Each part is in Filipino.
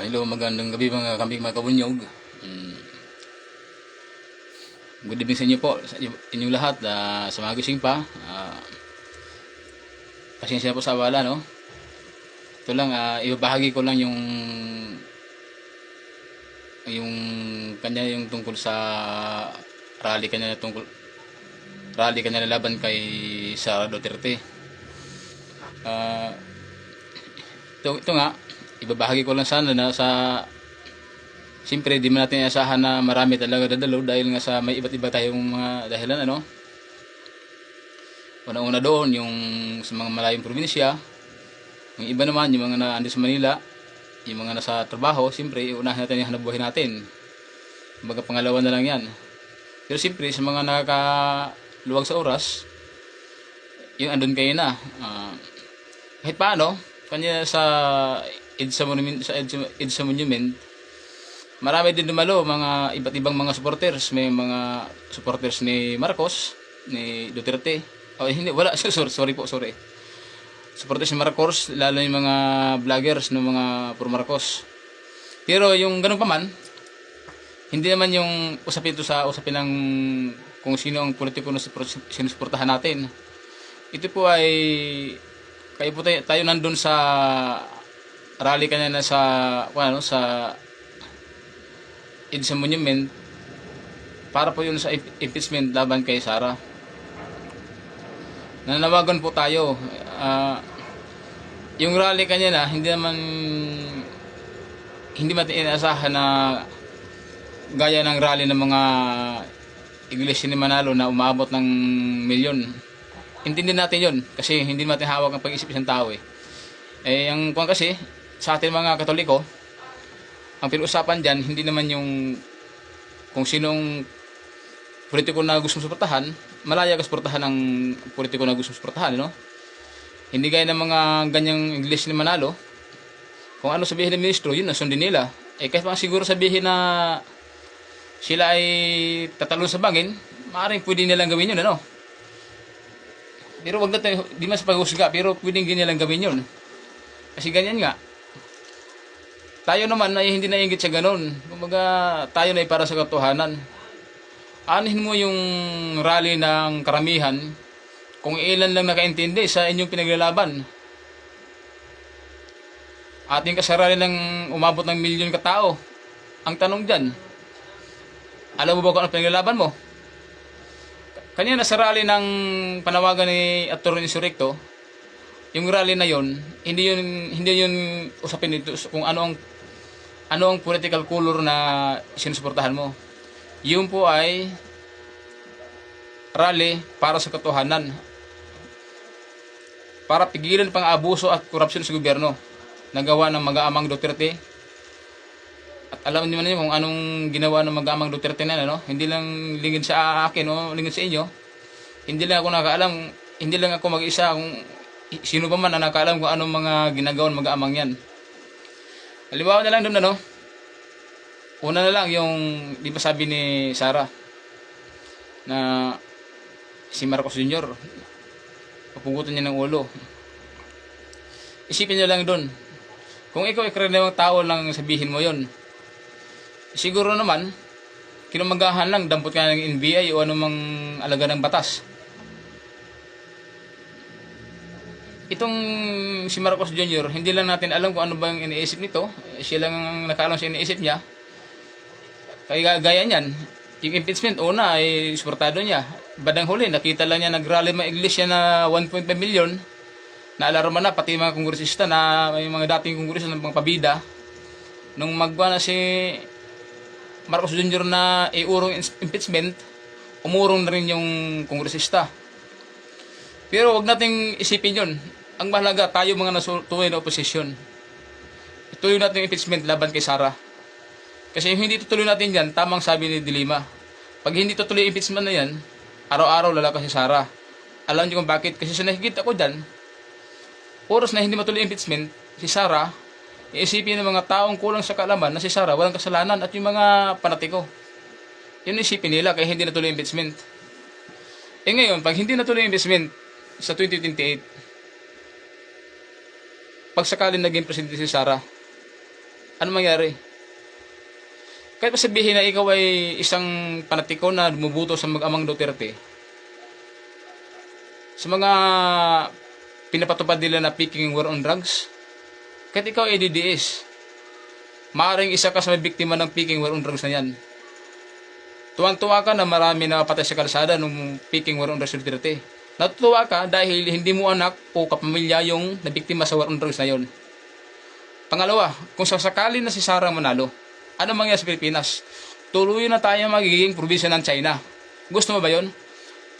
hello, magandang gabi mga kambing mga kabunyog. Mm. Good evening sa inyo po, sa inyo- inyong lahat, ah, sa mga gising pa. Ah, pasensya po sa wala, no? Ito lang, ah, ibabahagi ko lang yung yung kanya yung tungkol sa rally kanya tungkol rally kanya laban kay Sara Duterte. Ah, ito, ito nga, ibabahagi ko lang sana na sa Siyempre, di man natin asahan na marami talaga dadalo dahil nga sa may iba't iba tayong mga dahilan, ano? Una-una doon, yung sa mga malayong probinsya. Yung iba naman, yung mga naandi sa Manila, yung mga nasa trabaho, siyempre, unahin natin yung hanap buhay natin. Kumbaga, pangalawa na lang yan. Pero siyempre, sa mga nakakaluwag sa oras, yung andun kayo na. Ah, kahit paano, kanya sa EDSA Monument, sa EDSA, EDSA Monument, marami din dumalo, mga iba't ibang mga supporters. May mga supporters ni Marcos, ni Duterte. Oh, hindi, wala. Sorry, sorry po, sorry. Supporters ni Marcos, lalo yung mga vloggers ng mga pro Marcos. Pero yung ganun pa man, hindi naman yung usapin ito sa usapin ng kung sino ang politiko na supor- sinusuportahan natin. Ito po ay kayo po tayo, tayo nandun sa rally kanina sa ano sa EDSA Monument para po yun sa im- impeachment laban kay Sara. Nanawagan po tayo. ah, yung rally kanina, hindi naman hindi natin inaasahan na gaya ng rally ng mga iglesia ni Manalo na umabot ng milyon. Intindihin natin yun kasi hindi natin hawak ang pag-isip isang tao eh. Eh, ang kung kasi, sa atin mga katoliko, ang pinag-usapan dyan, hindi naman yung kung sinong politiko na gusto suportahan, malaya ka suportahan ng politiko na gusto suportahan, no? Hindi gaya ng mga ganyang English ni Manalo, kung ano sabihin ng ministro, yun ang sundin nila. Eh, kahit pa siguro sabihin na sila ay tatalon sa bangin, maaaring pwede nilang gawin yun, ano? Pero wag natin, di mas paghusga, pero pwedeng nilang gawin yun. Kasi ganyan nga, tayo naman ay hindi nainggit sa ganun. Kumbaga, tayo na ay para sa katotohanan. Anin mo yung rally ng karamihan kung ilan lang nakaintindi sa inyong pinaglalaban. Ating kasarali ng umabot ng milyon katao. Ang tanong dyan, alam mo ba kung ano pinaglalaban mo? Kanina sa rally ng panawagan ni Atty. Insurrecto, yung rally na yon hindi yun hindi yun usapin dito kung ano ang ano ang political color na sinusuportahan mo. Yun po ay rally para sa katotohanan. Para pigilan pang abuso at korupsyon sa gobyerno na gawa ng mag-aamang Duterte. At alam niyo naman kung anong ginawa ng mag-aamang Duterte na, ano? Hindi lang lingid sa akin, no? lingid sa inyo. Hindi lang ako nakaalam, hindi lang ako mag-isa kung sino pa man ang nakaalam kung anong mga ginagawa ng mag-aamang yan. Halimbawa na lang doon ano. Una na lang yung di ba sabi ni Sara na si Marcos Jr. papugutan niya ng ulo. Isipin niyo lang doon. Kung ikaw ay karaniwang tao lang sabihin mo yon siguro naman kinumagahan lang dampot ka ng NBI o anumang alaga ng batas. Itong si Marcos Jr., hindi lang natin alam kung ano ba yung iniisip nito. Siya lang ang nakaalam sa iniisip niya. Kaya gaya niyan, yung impeachment, una ay suportado niya. Badang huli, nakita lang niya nag-rally mga iglesia na 1.5 million. Naalarma na, pati mga kongresista na may mga dating kongresista ng mga pabida. Nung magwa na si Marcos Jr. na iurong impeachment, umurong na rin yung kongresista. Pero wag nating isipin yun. Ang mahalaga, tayo mga natuloy na oposisyon. Ituloy natin impeachment laban kay Sara. Kasi yung hindi tutuloy natin yan, tamang sabi ni Dilima. Pag hindi tutuloy yung impeachment na yan, araw-araw lalakas si Sara. Alam niyo kung bakit? Kasi sa nakikita ko dyan, oras na hindi matuloy impeachment, si Sara, iisipin ng mga taong kulang sa kaalaman na si Sara walang kasalanan at yung mga panatiko. Yun isipin nila kaya hindi natuloy impeachment. Eh ngayon, pag hindi natuloy investment sa 2028, pag sakaling naging presidente si Sara, Ano mangyari? Kahit sabihin na ikaw ay isang panatiko na bumubuto sa mag-amang Duterte, sa mga pinapatupad nila na picking war on drugs, kahit ikaw ay DDS, maaaring isa ka sa may biktima ng picking war on drugs na yan. Tuwang-tuwa ka na marami na patay sa kalsada nung picking war on drugs Duterte. Natutuwa ka dahil hindi mo anak o kapamilya yung nabiktima sa war on drugs na yon. Pangalawa, kung sasakali na si Sara manalo, ano mangyayari sa Pilipinas? Tuloy na tayo magiging probinsya ng China. Gusto mo ba yon?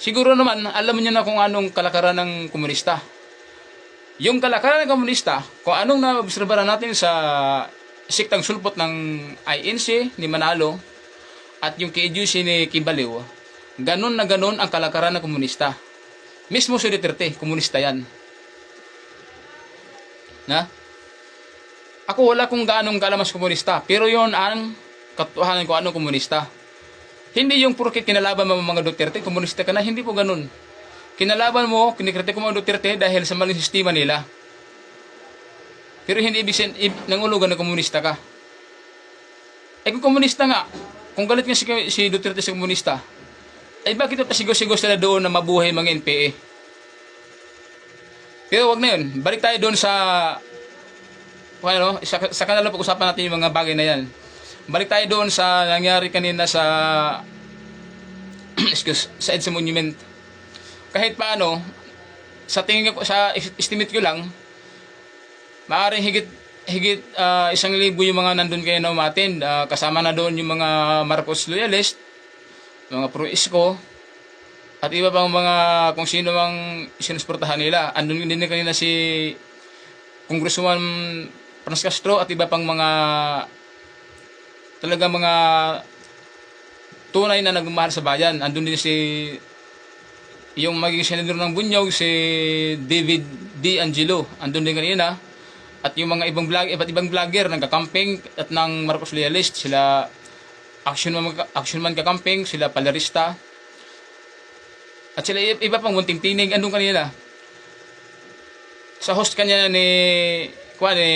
Siguro naman, alam niyo na kung anong kalakaran ng komunista. Yung kalakaran ng komunista, kung anong naobserbahan natin sa siktang sulpot ng INC ni Manalo at yung KGC ni Kibaliw, ganun na ganun ang kalakaran ng komunista. Mismo si Duterte, komunista yan. Na? Ako wala kong gaanong kalamas komunista, pero yon ang katotohanan ko anong komunista. Hindi yung purkit kinalaban mo mga Duterte, komunista ka na, hindi po ganun. Kinalaban mo, kinikritik mo mga Duterte dahil sa maling sistema nila. Pero hindi ibig sabihin, nangulugan na komunista ka. Eh kung komunista nga, kung galit nga si, si Duterte sa komunista, ay bakit pa pasigaw-sigaw sila doon na mabuhay mga NPA? Pero wag na yun. Balik tayo doon sa ano, sa, sa kanila pag-usapan natin yung mga bagay na yan. Balik tayo doon sa nangyari kanina sa excuse, sa EDSA Monument. Kahit paano, sa tingin ko, sa estimate ko lang, maaaring higit higit ah, isang libo yung mga nandun kayo na umatin. Ah, kasama na doon yung mga Marcos loyalist, mga pro-isko, at iba pang mga kung sino mang sinusportahan nila. Andun din kanina si Congresswoman Franz Castro at iba pang mga talaga mga tunay na nagmamahal sa bayan. Andun din si yung maging senador ng Bunyog, si David D. Angelo. Andun din kanina. At yung mga ibang vlog, iba't ibang vlogger nagka-camping at ng Marcos Loyalist, sila action man, action man ka-camping, sila palarista. At sila iba pang munting tinig, andun kanina. Sa host kanya ni, kuha ni,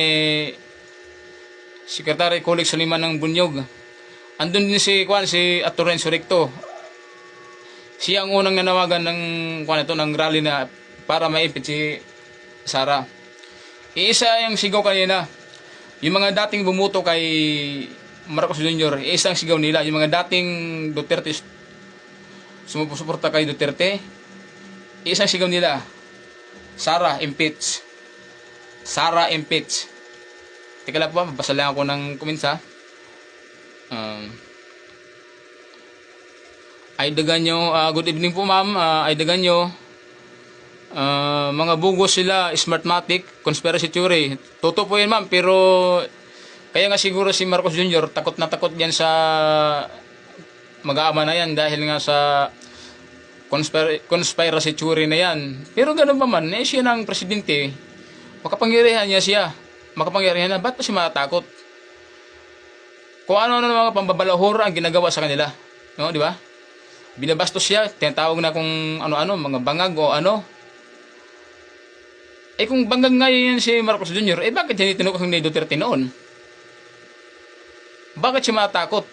Secretary Colex Suliman ng Bunyog. Andun din si, kuha si Atorenzo Recto. Siya ang unang nanawagan ng, kuha ito, ng rally na para maipit si Sara. Iisa yung sigaw kanina. Yung mga dating bumuto kay Marcos Jr., isang sigaw nila. Yung mga dating Duterte sumusuporta kay Duterte, isang sigaw nila. Sara impeach. Sara impeach. Teka lang po, mabasa lang ako ng kuminsa. Um, ay dagan nyo, ah, good evening po ma'am, Ah, ay dagan nyo. Ah, mga bugos sila, smartmatic, conspiracy theory. Totoo po yan ma'am, pero kaya nga siguro si Marcos Jr. takot na takot yan sa mag-aama na yan dahil nga sa conspir- conspiracy theory na yan. Pero ganun pa man, eh siya ng presidente, makapangyarihan niya siya. Makapangyarihan na, ba't pa siya matatakot? Kung ano-ano mga pambabalahura ang ginagawa sa kanila. No, di ba? Binabastos siya, tinatawag na kung ano-ano, mga bangag o ano. Eh kung bangag nga yan si Marcos Jr., eh bakit hindi tinukos ni Duterte noon? Bakit siya matakot?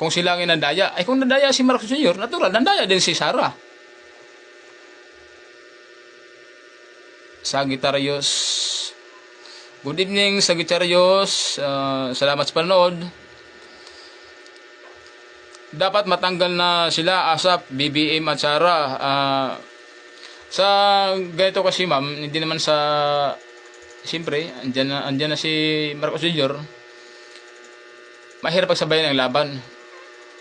Kung sila ang inandaya. Ay kung nandaya si Marcos Jr., natural, nandaya din si Sara. Sagittarius. Good evening, Sagittarius. Ah, salamat sa panonood. Dapat matanggal na sila, ASAP, BBM at Sara. Ah, sa ganito kasi ma'am, hindi naman sa... Siyempre, andyan na, andyan na si Marcos Jr. Mahirap pagsabayan ang laban.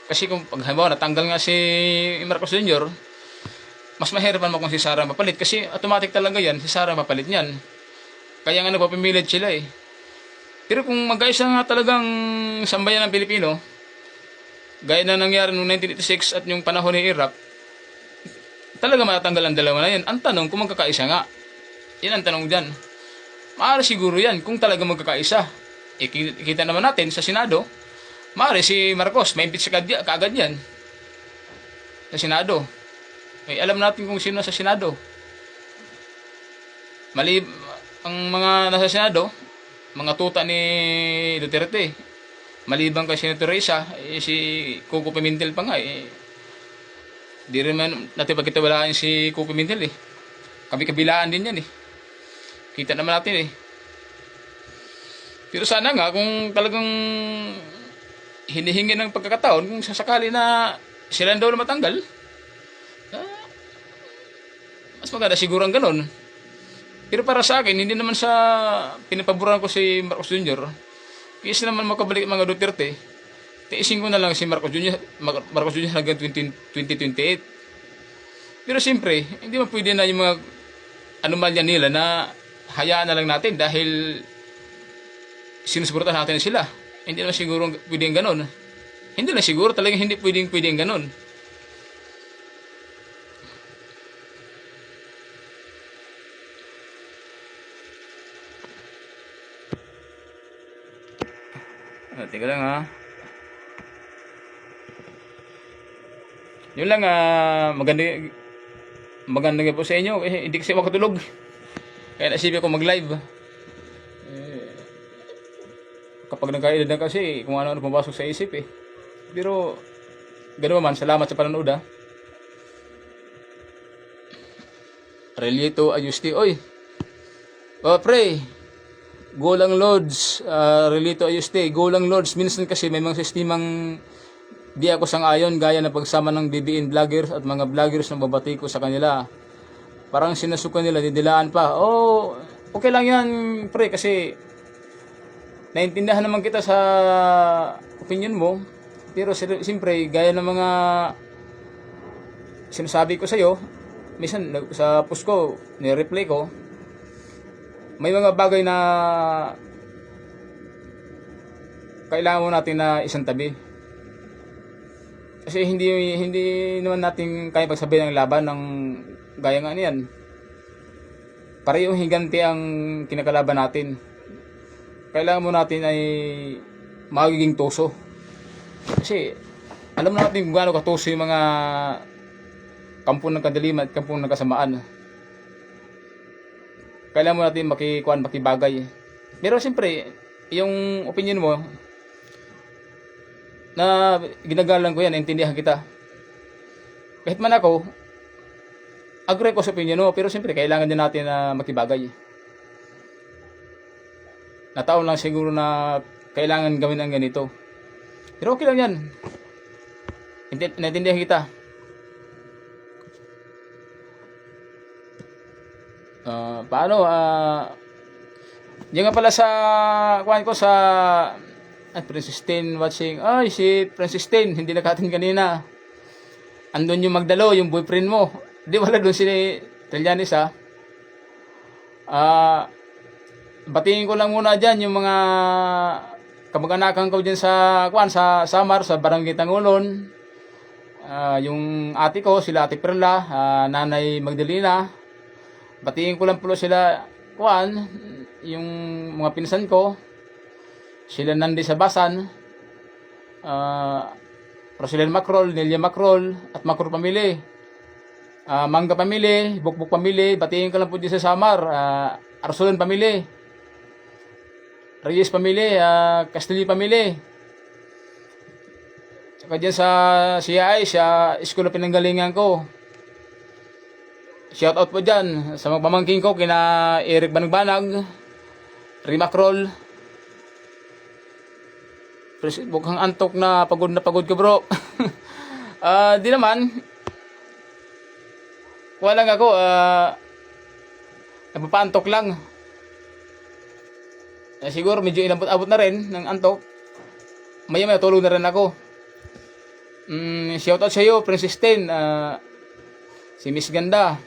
Kasi kung pag halimbawa natanggal nga si Marcos Jr., mas mahirap naman kung si Sara mapalit kasi automatic talaga yan, si Sara mapalit niyan. Kaya nga nagpapimilit sila eh. Pero kung mag-aisa nga talagang sambayan ng Pilipino, gaya na nangyari noong 1986 at yung panahon ni Iraq, talaga matatanggal ang dalawa na yan. Ang tanong kung magkakaisa nga. Yan ang tanong dyan. Maaari siguro yan kung talaga magkakaisa. Eh, ki- kita naman natin sa Senado, maaari si Marcos, may impeach kaagad, kaagad yan. Sa Senado. Eh, alam natin kung sino sa Senado. Mali, ang mga nasa Senado, mga tuta ni Duterte. Maliban kay Senator Risa, eh, si Coco Pimentel pa nga eh. Di rin man natin pagkitawalaan si Coco Pimentel eh. Kabi-kabilaan din yan eh. Kita naman natin eh. Pero sana nga kung talagang hinihingi ng pagkakataon kung sasakali na sila daw matanggal, ah, mas maganda siguro ang ganun. Pero para sa akin, hindi naman sa pinapaboran ko si Marcos Jr. Kasi naman makabalik mga Duterte, tiisin ko na lang si Marcos Jr. Mar- Marcos Jr. hanggang 20, 2028. Pero siyempre, hindi man pwede na yung mga anomalya nila na hayaan na lang natin dahil sinusuportahan natin sila. Hindi naman siguro pwedeng ganun. Hindi na siguro talagang hindi pwedeng pwedeng ganun. Ah, teka lang ha. Yun lang ah, maganda maganda po sa inyo eh, hindi kasi makatulog. Kaya nasipin ko mag-live. Eh, kapag nagkaedad na kasi kung ano-ano pumasok sa isip eh. Pero ganoon man, salamat sa panonood ah. Relieto Ayusti, oy. Oh, pre. Go lang Lords, uh, Relito Ayuste, go lang Lords. Minsan kasi may mga sistemang di ako sang-ayon gaya na pagsama ng BBN vloggers at mga vloggers na babati ko sa kanila. Parang sinasukan nila, didilaan pa. Oh, okay lang yan, pre, kasi naintindihan naman kita sa opinion mo. Pero si- siyempre, gaya ng mga sinasabi ko sa'yo, minsan nag- sa post ko, ni-replay ko, may mga bagay na kailangan mo natin na isang tabi. Kasi hindi hindi naman natin kaya pagsabihin ng laban ng gaya nga niyan. Parehong higanti ang kinakalaban natin. Kailangan mo natin ay magiging tuso. Kasi alam natin kung gaano katuso yung mga kampo ng kadiliman at kampo ng kasamaan kailangan mo natin makikuan, makibagay. Pero siyempre, yung opinion mo, na ginagalang ko yan, naintindihan kita. Kahit man ako, agree ko sa opinion mo, pero siyempre, kailangan din natin na makibagay. Nataon lang siguro na kailangan gawin ang ganito. Pero okay lang yan. Inti- Naintindihan kita. Ah, paano ah Diyan nga pala sa kuhan ko sa ay Princess Tin watching. Ay si Princess Tin hindi nakatin kanina. Andun yung Magdalo, yung boyfriend mo. Di wala doon si Trillanes ha. Ah batingin ko lang muna diyan yung mga kamag-anakan ko diyan sa kuan sa Samar sa Barangay Tangulon. Ah, yung ate ko, sila Ate Perla, ah, Nanay Magdalena, Batiin ko lang po sila, kuan, yung mga pinsan ko, sila nandi sa Basan, uh, Rosilyn Macrol, Nelia Macrol, at Macrol Pamili. Ah, Mangga Pamili, Bukbuk Pamili, batiin ko lang po dyan sa Samar, uh, Arsulan Pamili, Reyes Pamili, uh, Castillo Pamili. Saka dyan sa CI, sa school na pinanggalingan ko, Shout out po dyan sa mga pamangking ko kina Eric Banagbanag, Rima Kroll. Mukhang antok na pagod na pagod ka bro. Ah, di naman. Wala nga ako. ah napapantok lang. Eh, siguro medyo inabot-abot na rin ng antok. Maya maya tulog na rin ako. Mm, shout out sa iyo, Princess Ten. ah, si Miss Ganda.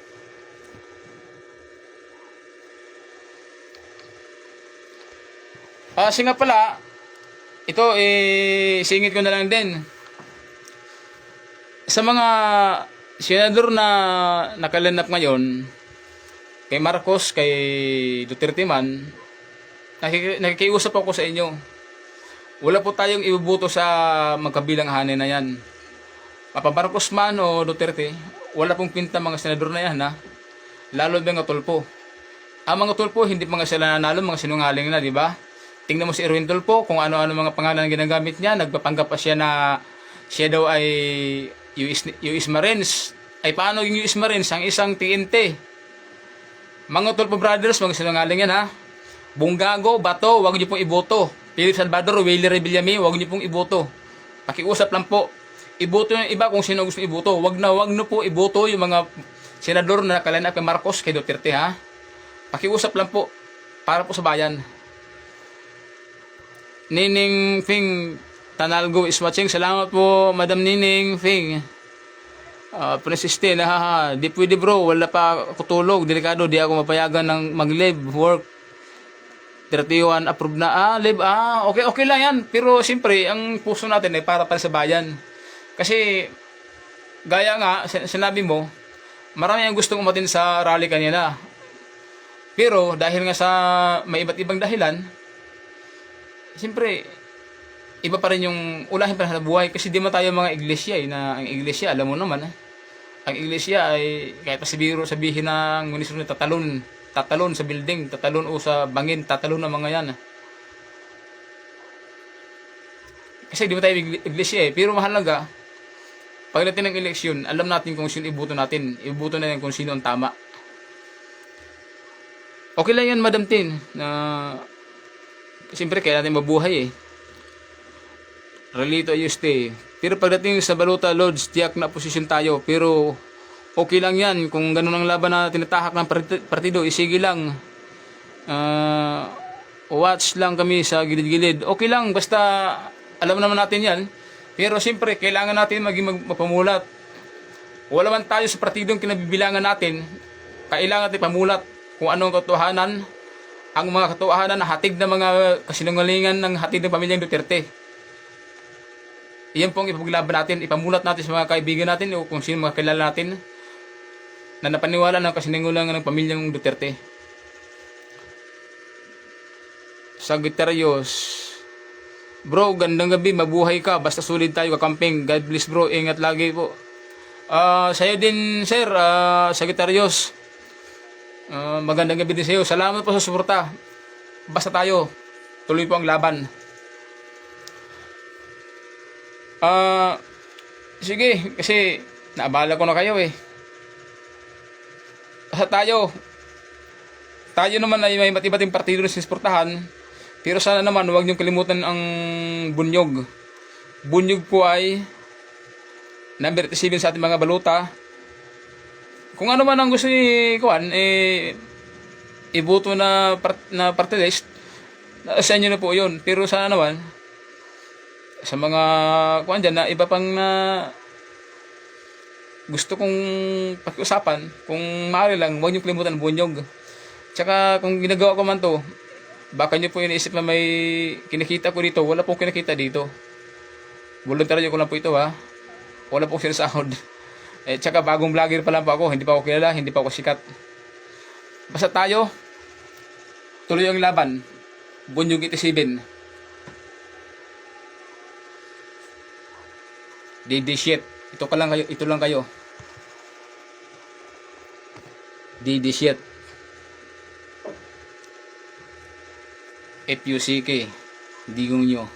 Ah, kasi nga pala, ito eh singit ko na lang din. Sa mga senador na nakalanap ngayon, kay Marcos, kay Duterte man, nakiki- nakikiusap ako sa inyo. Wala po tayong ibubuto sa magkabilang hanin na yan. Papa Marcos man o Duterte, wala pong pinta mga senador na yan ha. Lalo ba mga tulpo. Ang mga tulpo, hindi nga sila nanalo, mga sinungaling na, di ba? tingnan mo si Erwin Tulfo kung ano-ano mga pangalan ang ginagamit niya. Nagpapanggap pa siya na siya daw ay US, US Marines. Ay paano yung US Marines? Ang isang TNT. Mga Tulfo Brothers, mga sinungaling yan ha. Bunggago, Bato, wag niyo pong iboto. Philip Salvador, Willie Revillame, wag niyo pong iboto. Pakiusap lang po. Iboto yung iba kung sino gusto iboto. Wag na wag na po iboto yung mga senador na kalain kay Marcos, kay Duterte ha. Pakiusap lang po para po sa bayan. Nining Fing Tanalgo is watching. Salamat po, Madam Nining Fing. Uh, Princess Tin, ha, ha, di pwede bro, wala pa ako tulog, delikado, di ako mapayagan ng mag-live work. 31 approved na, ah, live, ah, okay, okay lang yan. Pero siyempre, ang puso natin ay para para sa bayan. Kasi, gaya nga, sin- sinabi mo, marami ang gustong umatin sa rally kanina. Pero, dahil nga sa may iba't ibang dahilan, siyempre, iba pa rin yung ulahin pa sa buhay kasi di man tayo mga iglesia eh, na ang iglesia, alam mo naman, ah, ang iglesia ay kahit pa sabihin, sabihin ng munisipyo na tatalon, tatalon sa building, tatalon o sa bangin, tatalon ng mga yan. Kasi di ba tayo igle- iglesia eh, pero mahalaga, pagdating ng eleksyon, alam natin kung sino ibuto natin, ibuto natin kung sino ang tama. Okay lang yan, Madam Tin, na siyempre kaya natin mabuhay eh. Relito ayuste. Pero pagdating sa Baluta Lodge, tiyak na posisyon tayo. Pero okay lang yan. Kung ganun ang laban na tinatahak ng parti- partido, isige lang. Ah, watch lang kami sa gilid-gilid. Okay lang, basta alam naman natin yan. Pero siyempre, kailangan natin maging mag- mapamulat. Wala man tayo sa partidong kinabibilangan natin, kailangan natin pamulat kung anong katotohanan, ang mga katotohanan na hatid ng mga kasinungalingan ng hatid ng pamilyang Duterte. Iyan po ang ipaglaban natin, ipamulat natin sa mga kaibigan natin o kung sino mga kilala natin na napaniwala ng kasinungalingan ng pamilyang Duterte. Sagittarius, Bro, gandang gabi, mabuhay ka, basta sulit tayo kakamping. God bless bro, ingat lagi po. Ah, sa'yo din, sir, ah, Sagittarius. Ah, magandang gabi din sa'yo. Salamat po sa suporta. Basta tayo, tuloy po ang laban. Ah, sige, kasi naabala ko na kayo eh. Tayo, tayo naman ay may iba't iba't partido na sinusuportahan. Pero sana naman huwag niyong kalimutan ang bunyog. Bunyog po ay number 7 sa ating mga baluta. Kung ano man ang gusto ni Kuan, eh, iboto na, part, na party list, sa inyo na po yun. Pero sana naman, sa mga kuan dyan na iba pang na gusto kong pag-usapan, kung maaari lang, huwag niyo kalimutan bunyog. Tsaka kung ginagawa ko man to, baka niyo po iniisip na may kinikita ko dito, wala pong kinikita dito. Voluntaryo ko lang po ito ha. Wala pong sinasahod. Eh, tsaka bagong vlogger pa lang po ako, hindi pa ako kilala, hindi pa ako sikat. Basta tayo, tuloy ang laban. Bunyog 87. DD shit. Ito ka lang kayo, ito lang kayo. DD shit. F-U-C-K. Digong nyo.